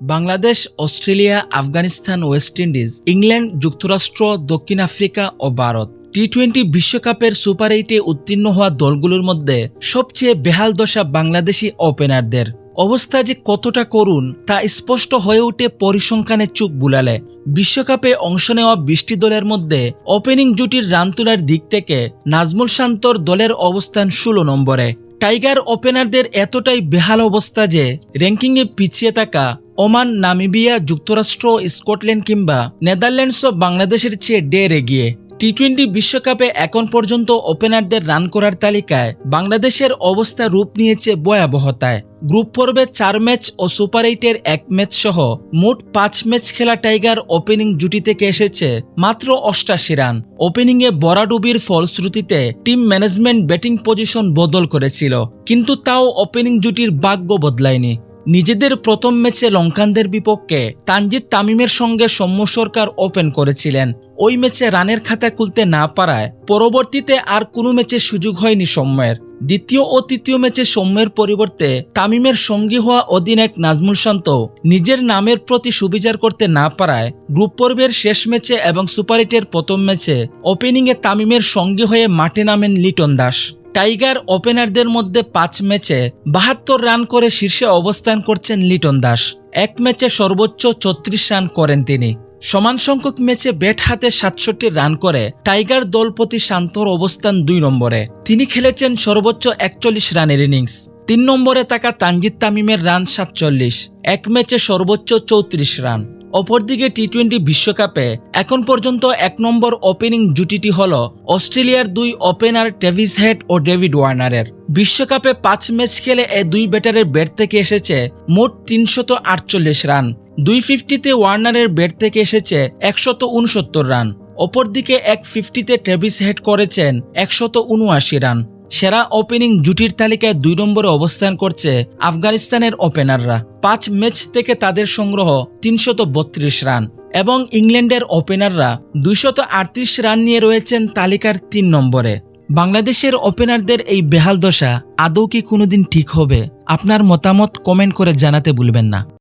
Bangladesh, Australia, Afghanistan, West Indies, England, যুক্তরাষ্ট্র, দক্ষিণ Africa ও ভারত। টি টোয়েন্টি বিশ্বকাপের সুপার এইটে উত্তীর্ণ হওয়া দলগুলোর মধ্যে সবচেয়ে বেহাল দশা বাংলাদেশি ওপেনারদের। অবস্থা যে কতটা করুণ, তা স্পষ্ট হয়ে ওঠে পরিসংখ্যানে চোখ বুলালে। বিশ্বকাপে অংশ নেওয়া বৃষ্টি দলের মধ্যে ওপেনিং জুটির রান তোলার দিক থেকে নাজমুল শান্তর দলের অবস্থান ষোলো নম্বরে। টাইগার ওপেনারদের এতটাই বেহাল অবস্থা যে র্যাঙ্কিংয়ে পিছিয়ে থাকা ওমান, নামিবিয়া, যুক্তরাষ্ট্র, স্কটল্যান্ড কিংবা নেদারল্যান্ডস ও বাংলাদেশের চেয়ে ডের এগিয়ে। টি টোয়েন্টি বিশ্বকাপে এখন পর্যন্ত ওপেনারদের রান করার তালিকায় বাংলাদেশের অবস্থা রূপ নিয়েছে ভয়াবহতায়। গ্রুপ পর্বে চার ম্যাচ ও সুপার এইটের এক ম্যাচ সহ মোট পাঁচ ম্যাচ খেলা টাইগার ওপেনিং জুটি থেকে এসেছে মাত্র অষ্টাশি রান। ওপেনিংয়ে বরাডুবির ফলশ্রুতিতে টিম ম্যানেজমেন্ট ব্যাটিং পজিশন বদল করেছিল, কিন্তু তাও ওপেনিং জুটির ভাগ্য বদলায়নি। নিজেদের প্রথম ম্যাচে লঙ্কানদের বিপক্ষে তানজিদ তামিমের সঙ্গে সৌম্য সরকার ওপেন করেছিলেন। ওই ম্যাচে রানের খাতা খুলতে না পারায় পরবর্তীতে আর কোনো ম্যাচে সুযোগ হয়নি সৌম্যের। দ্বিতীয় ও তৃতীয় ম্যাচে সৌম্যের পরিবর্তে তামিমের সঙ্গী হওয়া অধিনায়ক নাজমুল শান্ত নিজের নামের প্রতি সুবিচার করতে না পারায় গ্রুপ পর্বের শেষ ম্যাচে এবং সুপার এইটের প্রথম ম্যাচে ওপেনিংয়ে তামিমের সঙ্গী হয়ে মাঠে নামেন লিটন দাস। টাইগার ওপেনারদের মধ্যে পাঁচ ম্যাচে বাহাত্তর রান করে শীর্ষে অবস্থান করছেন লিটন দাস। এক ম্যাচে সর্বোচ্চ ছত্রিশ রান করেন তিনি। সমান সংখ্যক ম্যাচে ব্যাট হাতে সাতষট্টি রান করে টাইগার দলপতি শান্তর অবস্থান দুই নম্বরে। তিনি খেলেছেন সর্বোচ্চ একচল্লিশ রানের ইনিংস। তিন নম্বরে থাকা তানজিদ তামিমের রান সাতচল্লিশ। এক ম্যাচে সর্বোচ্চ চৌত্রিশ রান। অপরদিকে টি টোয়েন্টি বিশ্বকাপে এখন পর্যন্ত এক নম্বর ওপেনিং জুটিটি হল অস্ট্রেলিয়ার দুই ওপেনার টেভিস হেড ও ডেভিড ওয়ার্নারের। বিশ্বকাপে পাঁচ ম্যাচ খেলে এ দুই ব্যাটারের ব্যাট থেকে এসেছে মোট তিনশত আটচল্লিশ রান। দুই ফিফটিতে ওয়ার্নারের ব্যাট থেকে এসেছে একশত উনসত্তর রান। অপরদিকে এক ফিফটিতে ট্রেভিস হেড করেছেন একশত উনআশি রান। সেরা ওপেনিং জুটির তালিকায় দুই নম্বরে অবস্থান করছে আফগানিস্তানের ওপেনাররা পাঁচ ম্যাচ থেকে তাদের সংগ্রহ তিনশত বত্রিশ রান এবং ইংল্যান্ডের ওপেনাররা দুইশত আটত্রিশ রান নিয়ে রয়েছেন তালিকার তিন নম্বরে। বাংলাদেশের ওপেনারদের এই বেহাল দশা আদৌ কি কোনোদিন ঠিক হবে? আপনার মতামত কমেন্ট করে জানাতে ভুলবেন না।